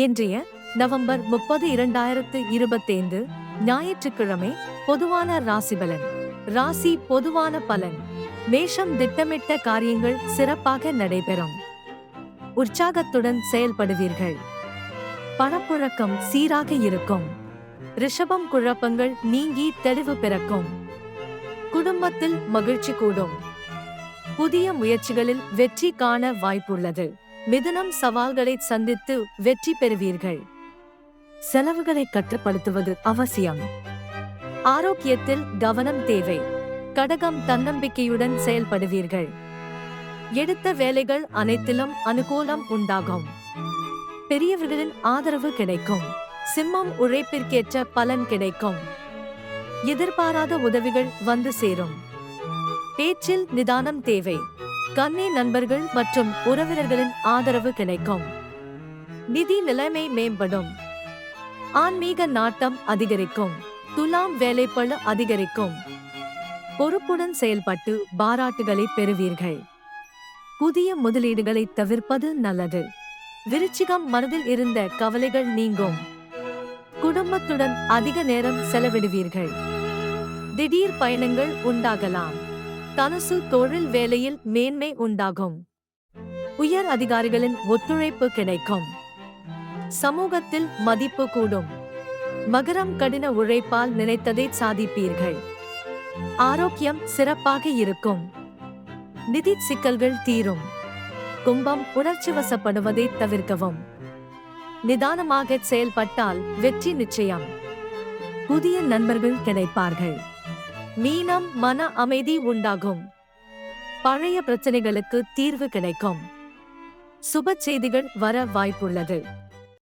இன்றைய நவம்பர் முப்பது இரண்டாயிரத்து இருபத்தைந்து ஞாயிற்றுக்கிழமை பொதுவான ராசி பலன். ராசி பொதுவான பலன். மேஷம் திட்டமிட்ட காரியங்கள் சிறப்பாக நடைபெறும். உற்சாகத்துடன் செயல்படுவீர்கள். பணப்புழக்கம் சீராக இருக்கும். ரிஷபம் குழப்பங்கள் நீங்கி தெளிவு பிறக்கும். குடும்பத்தில் மகிழ்ச்சி கூடும். புதிய முயற்சிகளில் வெற்றி காண வாய்ப்புள்ளது. மிதுனம் சவால்களை சந்தித்து வெற்றி பெறுவீர்கள். செலவுகளை கட்டுப்படுத்துவது அவசியம். ஆரோக்கியத்தில் கவனம் தேவை. கடகம் தன்னம்பிக்கையுடன் செயல்படுவீர்கள். எடுத்த வேலைகள் அனைத்திலும் அனுகூலம் உண்டாகும். பெரியவர்களின் ஆதரவு கிடைக்கும். சிம்மம் உழைப்பிற்கேற்ற பலன் கிடைக்கும். எதிர்பாராத உதவிகள் வந்து சேரும். பேச்சில் நிதானம் தேவை. கன்னி நண்பர்கள் மற்றும் உறவினர்களின் ஆதரவு கிடைக்கும். நிதி நிலைமை மேம்படும். ஆன்மீக நாட்டம் அதிகரிக்கும். துலாம் வேலைப்பழு அதிகரிக்கும். பொறுப்புடன் செயல்பட்டு பாராட்டுகளை பெறுவீர்கள். புதிய முதலீடுகளை தவிர்ப்பது நல்லது. விருச்சிகம் மனதில் இருந்த கவலைகள் நீங்கும். குடும்பத்துடன் அதிக நேரம் செலவிடுவீர்கள். திடீர் பயணங்கள் உண்டாகலாம். தனுசு தொழில் வேலையில் மேன்மை உண்டாகும். உயர் அதிகாரிகளின் ஒத்துழைப்பு கிடைக்கும். சமூகத்தில் மதிப்பு கூடும். மகரம் கடின உழைப்பால் நினைத்ததை சாதிப்பீர்கள். ஆரோக்கியம் சிறப்பாக இருக்கும். நிதி சிக்கல்கள் தீரும். கும்பம் உணர்ச்சி வசப்படுவதை தவிர்க்கவும். நிதானமாக செயல்பட்டால் வெற்றி நிச்சயம். புதிய நண்பர்கள் கிடைப்பார்கள். மீனம் மன அமைதி உண்டாகும். பழைய பிரச்சனைகளுக்கு தீர்வு கிடைக்கும். சுப செய்திகள் வர வாய்ப்புள்ளது.